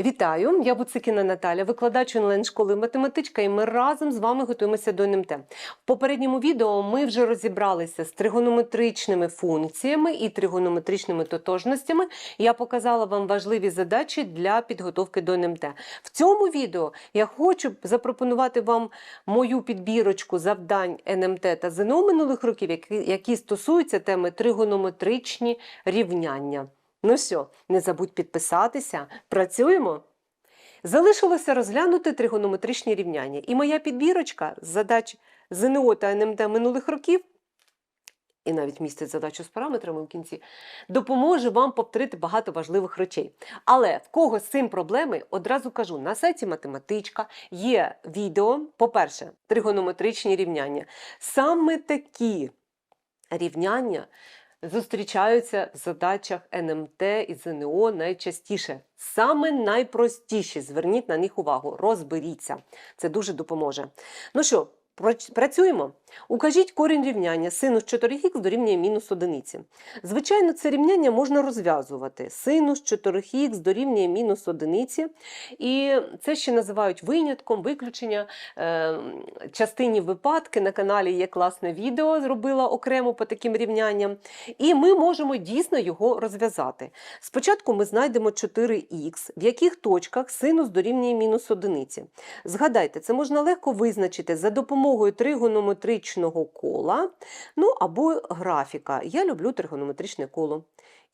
Вітаю, я Буцикіна Наталя, викладач онлайн-школи математичка, і ми разом з вами готуємося до НМТ. В попередньому відео ми вже розібралися з тригонометричними функціями і тригонометричними тотожностями. Я показала вам важливі задачі для підготовки до НМТ. В цьому відео я хочу запропонувати вам мою підбірочку завдань НМТ та ЗНО минулих років, які, стосуються теми тригонометричні рівняння. Ну що, не забудь підписатися. Працюємо. Залишилося розглянути тригонометричні рівняння. І моя підбірочка з задач ЗНО та НМТ минулих років, і навіть містить задачу з параметрами в кінці, допоможе вам повторити багато важливих речей. Але в кого з цим проблеми, одразу кажу, на сайті математичка є відео, по-перше, тригонометричні рівняння. Саме такі рівняння зустрічаються в задачах НМТ і ЗНО найчастіше. Саме найпростіші. Зверніть на них увагу, розберіться. Це дуже допоможе. Ну що, працюємо? Укажіть корінь рівняння синус 4х дорівнює мінус одиниці. Звичайно, це рівняння можна розв'язувати. Синус 4х дорівнює мінус одиниці. І це ще називають винятком, виключення е, частині випадки. На каналі є класне відео, зробила окремо по таким рівнянням. І ми можемо дійсно його розв'язати. Спочатку ми знайдемо 4х, в яких точках синус дорівнює мінус одиниці. Згадайте, це можна легко визначити за допомогою тригонометричного кола, ну або графіка. Я люблю тригонометричне коло.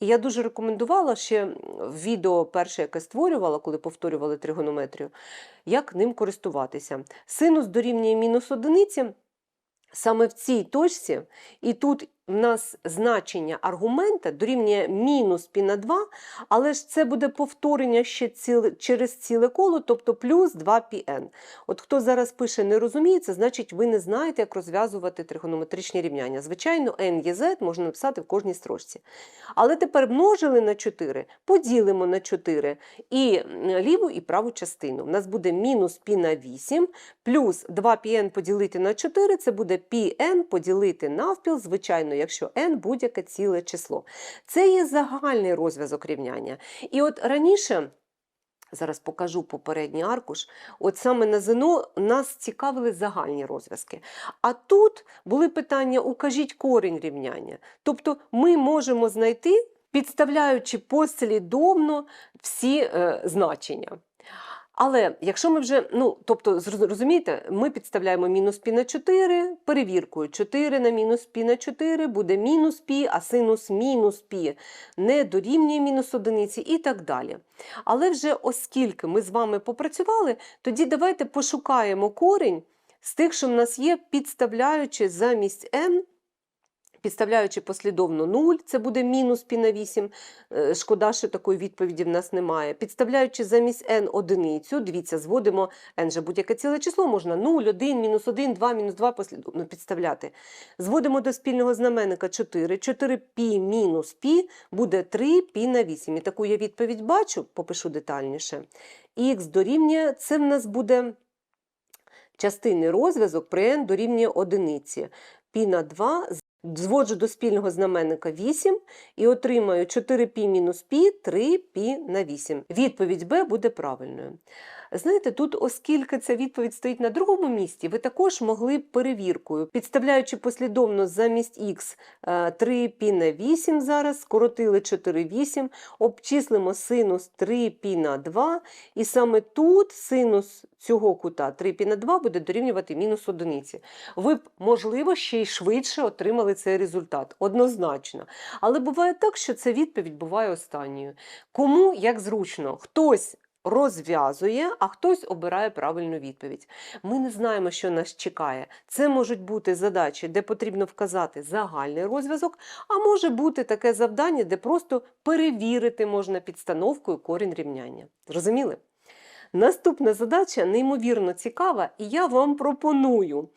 І я дуже рекомендувала ще в відео перше, яке створювала, коли повторювали тригонометрію, як ним користуватися. Синус дорівнює мінус одиниці. Саме в цій точці, і тут в нас значення аргумента дорівнює мінус пі на 2, але ж це буде повторення ще ціле, через ціле коло, тобто плюс 2 πn. От хто зараз пише не розуміє, це значить ви не знаєте, як розв'язувати тригонометричні рівняння. Звичайно, n є z можна написати в кожній строчці. Але тепер множили на 4, поділимо на 4 і м, ліву і праву частину. У нас буде мінус π на 8, плюс 2 πn поділити на 4, це буде πn поділити навпіл, звичайно, якщо n будь-яке ціле число. Це є загальний розв'язок рівняння. І от раніше. Зараз покажу попередній аркуш. От саме на ЗНО нас цікавили загальні розв'язки. А тут були питання: укажіть корінь рівняння. Тобто ми можемо знайти, підставляючи послідовно всі е, значення. Але якщо ми вже, ну тобто, розумієте, ми підставляємо мінус пі на 4, перевіркою 4 на мінус пі на 4 буде мінус пі, а синус мінус пі не дорівнює мінус одиниці і так далі. Але вже оскільки ми з вами попрацювали, тоді давайте пошукаємо корінь з тих, що в нас є, підставляючи замість n Підставляючи послідовно 0, це буде мінус пі на 8. Е, Шкода, що такої відповіді в нас немає. Підставляючи замість n одиницю, дивіться, зводимо n же будь-яке ціле число, можна 0, 1, мінус 1, 2, мінус 2 послідовно підставляти. Зводимо до спільного знаменника 4. 4 пі мінус пі буде 3 пі на 8. І таку я відповідь бачу, попишу детальніше. Х дорівнює, це в нас буде частинний розв'язок при n дорівнює одиниці. Пі на 2 Зводжу до спільного знаменника 8 і отримаю 4π мінус пі 3π на 8. Відповідь Б буде правильною. Знаєте, тут, оскільки ця відповідь стоїть на другому місці, ви також могли б перевіркою, підставляючи послідовно замість х 3π на 8 зараз, скоротили 4 8, обчислимо синус 3π на 2, і саме тут синус цього кута 3π на 2 буде дорівнювати мінус одиниці. Ви б, можливо, ще й швидше отримали цей результат. Однозначно. Але буває так, що ця відповідь буває останньою. Кому як зручно, хтось розв'язує, а хтось обирає правильну відповідь. Ми не знаємо, що нас чекає. Це можуть бути задачі, де потрібно вказати загальний розв'язок, а може бути таке завдання, де просто перевірити можна підстановкою корінь рівняння. Зрозуміли? Наступна задача неймовірно цікава, і я вам пропоную,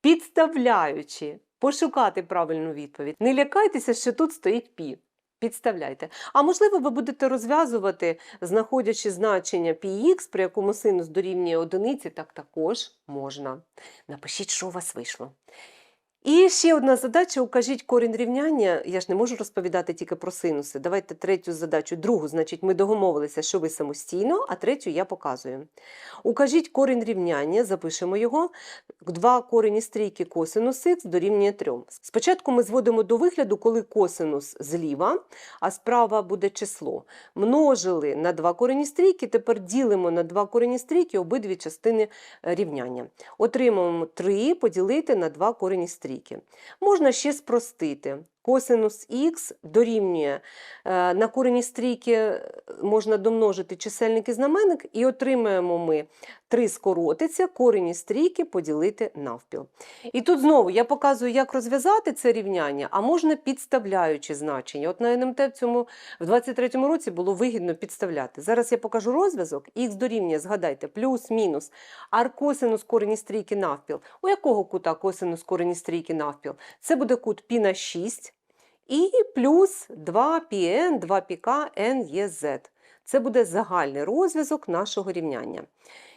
підставляючи, пошукати правильну відповідь. Не лякайтеся, що тут стоїть пі. Підставляйте. А можливо, ви будете розв'язувати, знаходячи значення πx, при якому синус дорівнює одиниці, так також можна. Напишіть, що у вас вийшло. І ще одна задача: укажіть корінь рівняння. Я ж не можу розповідати тільки про синуси. Давайте третю задачу, другу, значить, ми договорилися, що ви самостійно, а третю я показую. Укажіть корінь рівняння, запишемо його. 2 корені з трійки косинус х дорівнює 3. Спочатку ми зводимо до вигляду, коли косинус зліва, а справа буде число. Множили на 2 корені з трійки, тепер ділимо на 2 корені з трійки обидві частини рівняння. Отримаємо 3 поділити на 2 корені з трійки. Можна ще спростити. Косинус х дорівнює е, на корені з трійки е, можна домножити чисельник і знаменник, і отримаємо ми 3 скоротиться, корені з трійки поділити навпіл. І тут знову я показую, як розв'язати це рівняння, а можна підставляючи значення. От на НМТ в цьому в 23-му році було вигідно підставляти. Зараз я покажу розв'язок. Х дорівнює, згадайте, плюс, мінус, аркосинус корені з трійки навпіл. У якого кута косинус корені з трійки навпіл? Це буде кут пі на 6 і плюс 2πn, 2πk, nez. Це буде загальний розв'язок нашого рівняння.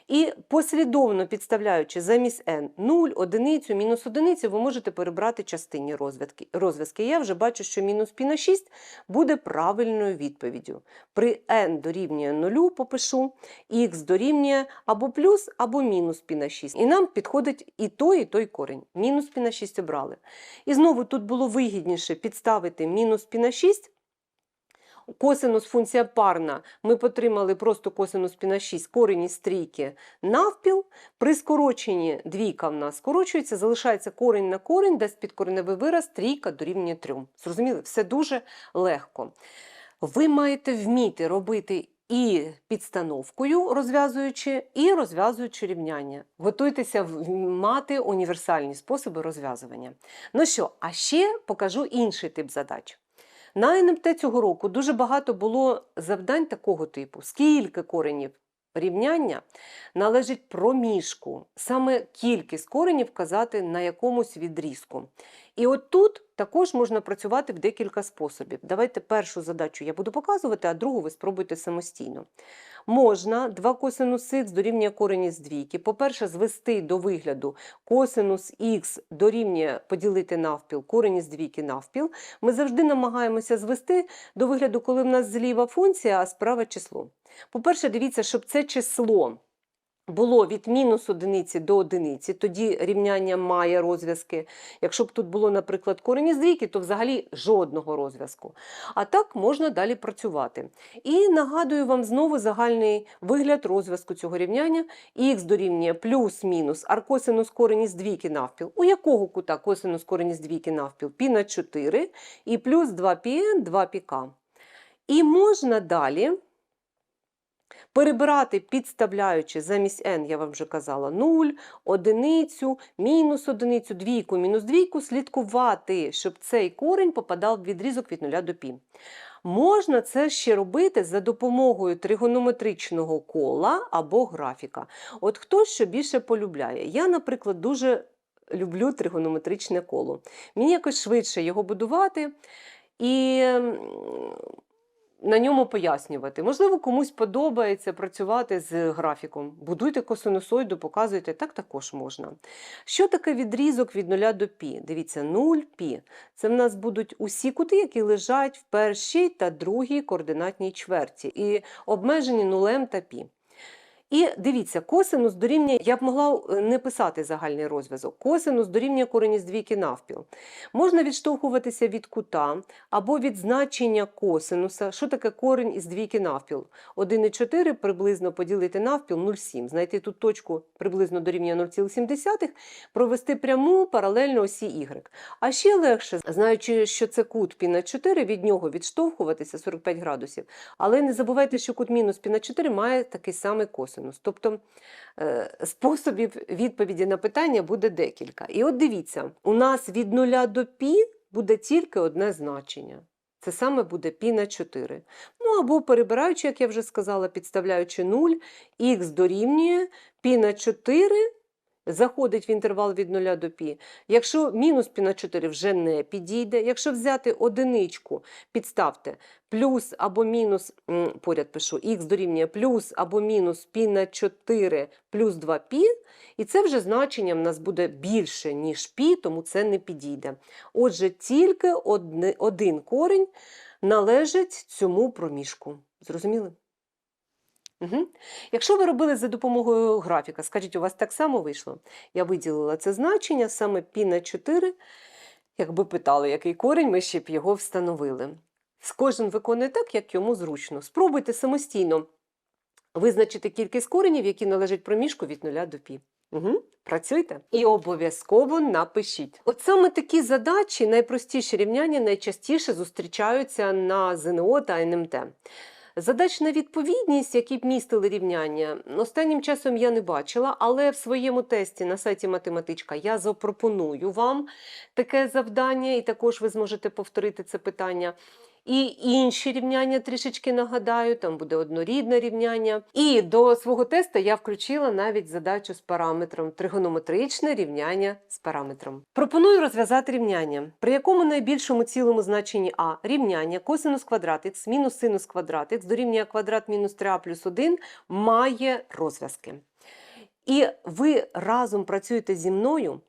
І послідовно підставляючи замість n 0, одиницю, мінус одиницю, ви можете перебрати частинні розв'язки. Я вже бачу, що мінус пі на 6 буде правильною відповіддю. При n дорівнює 0 попишу, x дорівнює або плюс, або мінус пі на 6. І нам підходить і той, і той корінь. Мінус пі на 6 обрали. І знову тут було вигідніше підставити мінус пі на 6. Косинус функція парна. Ми потримали просто косинус пі на 6, корінь із трійки навпіл. При скороченні двійка в нас скорочується, залишається корінь на корінь, дасть підкореневий вираз, трійка дорівнює 3. Зрозуміли? Все дуже легко. Ви маєте вміти робити і підстановкою, розв'язуючи, і розв'язуючи рівняння. Готуйтеся мати універсальні способи розв'язування. Ну що, а ще покажу інший тип задач. На НМТ цього року дуже багато було завдань такого типу. Скільки коренів рівняння належить проміжку, саме кількість коренів вказати на якомусь відрізку. І от тут також можна працювати в декілька способів. Давайте першу задачу я буду показувати, а другу ви спробуйте самостійно. Можна 2 косинус х дорівнює корені з двійки. По-перше, звести до вигляду косинус х дорівнює поділити навпіл, корені з двійки навпіл. Ми завжди намагаємося звести до вигляду, коли в нас зліва функція, а справа число. По-перше, дивіться, щоб це число було від мінус одиниці до одиниці, тоді рівняння має розв'язки. Якщо б тут було, наприклад, корені з двійки, то взагалі жодного розв'язку. А так можна далі працювати. І нагадую вам знову загальний вигляд розв'язку цього рівняння. х дорівнює плюс-мінус аркосинус корені з двійки навпіл. У якого кута косинус корені з двійки навпіл? Пі на 4 і плюс 2πn, 2πk. І можна далі перебирати, підставляючи замість n, я вам вже казала, 0, одиницю, мінус одиницю, двійку, мінус двійку, слідкувати, щоб цей корень попадав в відрізок від 0 до π. Можна це ще робити за допомогою тригонометричного кола або графіка. От хто що більше полюбляє. Я, наприклад, дуже люблю тригонометричне коло. Мені якось швидше його будувати. І на ньому пояснювати. Можливо, комусь подобається працювати з графіком. Будуйте косинусоїду, показуйте, так також можна. Що таке відрізок від 0 до π? Дивіться, 0 π. Це в нас будуть усі кути, які лежать в першій та другій координатній чверті, і обмежені нулем та пі. І дивіться, косинус дорівнює, я б могла е, не писати загальний розв'язок. Косинус дорівнює корені з двійки навпіл. Можна відштовхуватися від кута або від значення косинуса. Що таке корень із двійки навпіл? 1,4 приблизно поділити навпіл 0,7. Знайти тут точку приблизно дорівнює 0,7, провести пряму паралельно осі y. А ще легше, знаючи, що це кут пі на 4, від нього відштовхуватися 45 градусів. Але не забувайте, що кут мінус пі на 4 має такий самий косинус. Тобто е, способів відповіді на питання буде декілька. І от дивіться, у нас від 0 до пі буде тільки одне значення. Це саме буде пі на 4. Ну або перебираючи, як я вже сказала, підставляючи 0, х дорівнює пі на 4 заходить в інтервал від 0 до π. Якщо мінус π на 4 вже не підійде. Якщо взяти одиничку, підставте плюс або мінус, м, поряд пишу, х дорівнює плюс або мінус π на 4 плюс 2π, і це вже значення в нас буде більше, ніж π, тому це не підійде. Отже, тільки одни- один корінь належить цьому проміжку. Зрозуміли? Угу. Якщо ви робили за допомогою графіка, скажіть, у вас так само вийшло? Я виділила це значення, саме π на 4. Якби питали, який корінь, ми ще б його встановили. Кожен виконує так, як йому зручно. Спробуйте самостійно визначити кількість коренів, які належать проміжку від 0 до π. Угу. Працюйте і обов'язково напишіть. От саме такі задачі, найпростіші рівняння, найчастіше зустрічаються на ЗНО та НМТ. Задач на відповідність, які б містили рівняння, останнім часом я не бачила, але в своєму тесті на сайті Математичка я запропоную вам таке завдання, і також ви зможете повторити це питання. І інші рівняння трішечки нагадаю, там буде однорідне рівняння. І до свого тесту я включила навіть задачу з параметром тригонометричне рівняння з параметром. Пропоную розв'язати рівняння, при якому найбільшому цілому значенні а рівняння косинус квадрат х мінус синус квадрат х дорівнює квадрат мінус 3а плюс 1 має розв'язки. І ви разом працюєте зі мною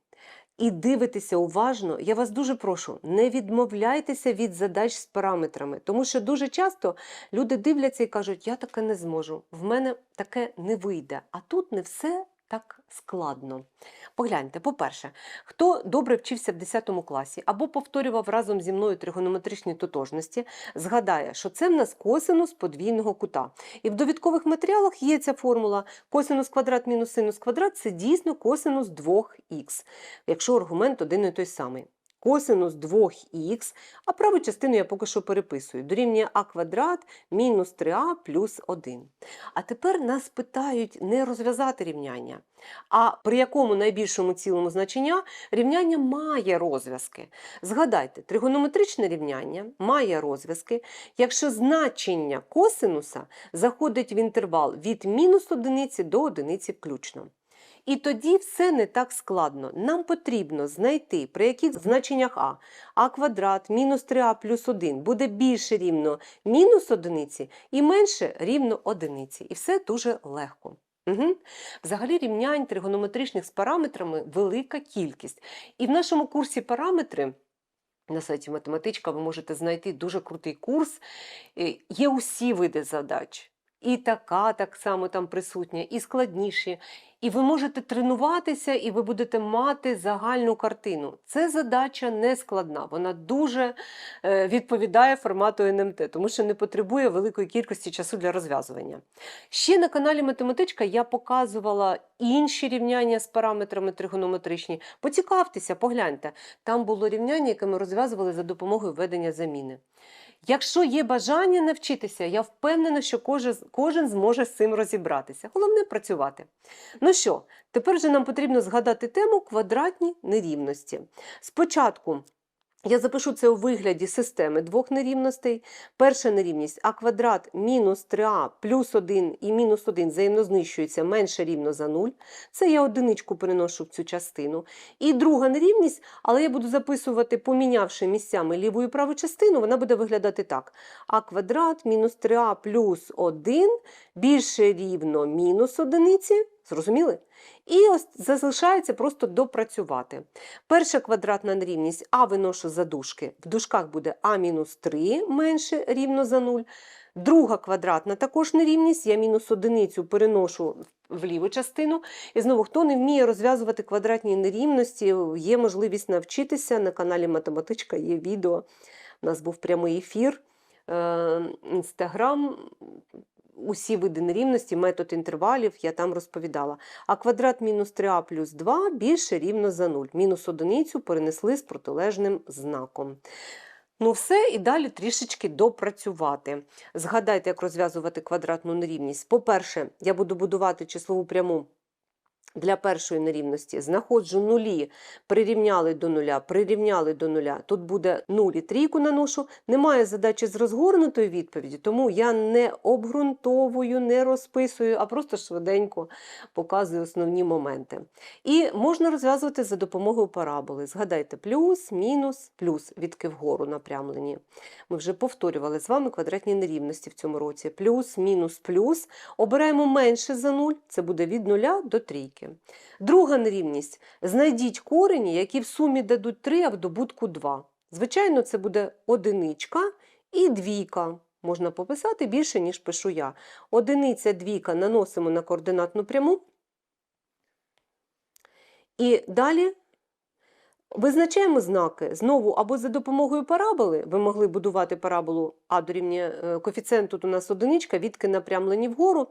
і дивитеся уважно, я вас дуже прошу, не відмовляйтеся від задач з параметрами, тому що дуже часто люди дивляться і кажуть, я таке не зможу, в мене таке не вийде. А тут не все так складно. Погляньте, по-перше, хто добре вчився в 10 класі або повторював разом зі мною тригонометричні тотожності, згадає, що це в нас косинус подвійного кута. І в довідкових матеріалах є ця формула косинус квадрат мінус синус квадрат це дійсно косинус 2х, якщо аргумент один і той самий. Косинус 2х, а праву частину я поки що переписую. Дорівнює а квадрат мінус 3а плюс 1. А тепер нас питають не розв'язати рівняння, а при якому найбільшому цілому значення рівняння має розв'язки. Згадайте, тригонометричне рівняння має розв'язки, якщо значення косинуса заходить в інтервал від мінус одиниці до одиниці включно. І тоді все не так складно. Нам потрібно знайти, при яких значеннях а а квадрат мінус 3а плюс 1 буде більше рівно мінус одиниці і менше рівно одиниці. І все дуже легко. Угу. Взагалі рівнянь тригонометричних з параметрами велика кількість. І в нашому курсі параметри. На сайті Математичка ви можете знайти дуже крутий курс. Е, Є усі види задач. І така так само там присутня, і складніші. І ви можете тренуватися, і ви будете мати загальну картину. Це задача не складна, вона дуже е, відповідає формату НМТ, тому що не потребує великої кількості часу для розв'язування. Ще на каналі Математичка я показувала інші рівняння з параметрами тригонометричні. Поцікавтеся, погляньте. Там було рівняння, яке ми розв'язували за допомогою введення заміни. Якщо є бажання навчитися, я впевнена, що кожен, кожен зможе з цим розібратися. Головне працювати. Ну що, тепер же нам потрібно згадати тему квадратні нерівності. Спочатку я запишу це у вигляді системи двох нерівностей. Перша нерівність а квадрат мінус 3а плюс 1 і мінус 1 взаємно знищується менше рівно за 0. Це я одиничку переношу в цю частину. І друга нерівність, але я буду записувати, помінявши місцями ліву і праву частину, вона буде виглядати так. а квадрат мінус 3а плюс 1 більше рівно мінус одиниці. Зрозуміли? І ось залишається просто допрацювати. Перша квадратна нерівність А виношу за дужки. В дужках буде А-3 менше рівно за 0. Друга квадратна також нерівність. Я мінус одиницю переношу в ліву частину. І знову, хто не вміє розв'язувати квадратні нерівності, є можливість навчитися. На каналі Математичка є відео. У нас був прямий ефір. Інстаграм усі види нерівності, метод інтервалів я там розповідала. А квадрат мінус 3а плюс 2 більше рівно за 0. Мінус одиницю перенесли з протилежним знаком. Ну, все, і далі трішечки допрацювати. Згадайте, як розв'язувати квадратну нерівність. По-перше, я буду будувати числову пряму Для першої нерівності знаходжу нулі, прирівняли до нуля, прирівняли до нуля. Тут буде 0 і трійку наношу. Немає задачі з розгорнутої відповіді, тому я не обґрунтовую, не розписую, а просто швиденько показую основні моменти. І можна розв'язувати за допомогою параболи. Згадайте, плюс, мінус, плюс відки вгору напрямлені. Ми вже повторювали з вами квадратні нерівності в цьому році. Плюс, мінус, плюс. Обираємо менше за 0, це буде від 0 до трійки. Друга нерівність. Знайдіть корені, які в сумі дадуть 3, а в добутку 2. Звичайно, це буде одиничка і двійка. Можна пописати більше, ніж пишу я. Одиниця, двійка наносимо на координатну пряму. І далі визначаємо знаки. Знову або за допомогою параболи, ви могли будувати параболу А дорівнює е, коефіцієнт тут у нас одиничка, відки напрямлені вгору.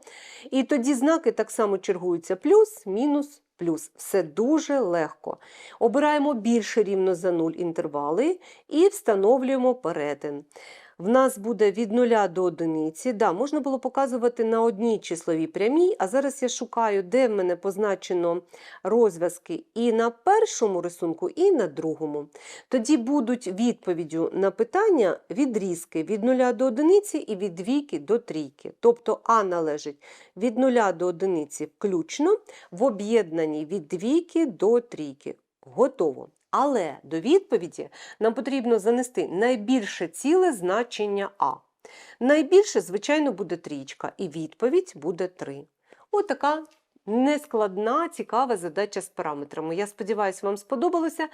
І тоді знаки так само чергуються плюс, мінус, плюс. Все дуже легко. Обираємо більше рівно за 0 інтервали і встановлюємо перетин. В нас буде від 0 до 1. Да, можна було показувати на одній числовій прямій, а зараз я шукаю, де в мене позначено розв'язки і на першому рисунку, і на другому. Тоді будуть відповіддю на питання відрізки від 0 до 1 і від 2 до 3. Тобто А належить від 0 до 1 включно, в об'єднанні від 2 до 3. Готово. Але до відповіді нам потрібно занести найбільше ціле значення А. Найбільше, звичайно, буде трічка, і відповідь буде 3. Отака така нескладна, цікава задача з параметрами. Я сподіваюся, вам сподобалося.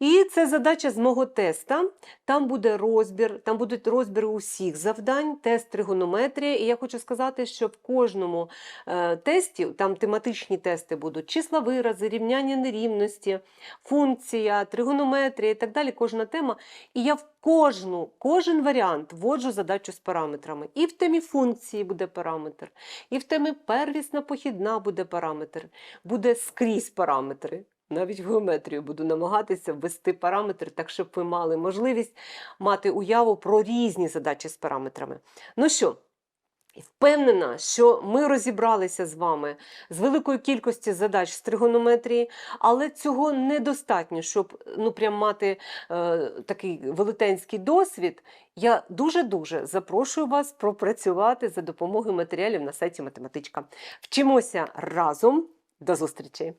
І це задача з мого теста. Там буде розбір, там будуть розбіри усіх завдань, тест тригонометрія. І я хочу сказати, що в кожному е, тесті, там тематичні тести будуть числа вирази, рівняння нерівності, функція, тригонометрія і так далі, кожна тема. І я кожну, кожен варіант вводжу задачу з параметрами. І в темі функції буде параметр, і в темі первісна похідна буде параметр, буде скрізь параметри. Навіть в геометрію буду намагатися ввести параметри, так щоб ви мали можливість мати уяву про різні задачі з параметрами. Ну що, впевнена, що ми розібралися з вами з великою кількістю задач з тригонометрії, але цього недостатньо, щоб ну, прям мати е, такий велетенський досвід. Я дуже-дуже запрошую вас пропрацювати за допомогою матеріалів на сайті Математичка. Вчимося разом. До зустрічі!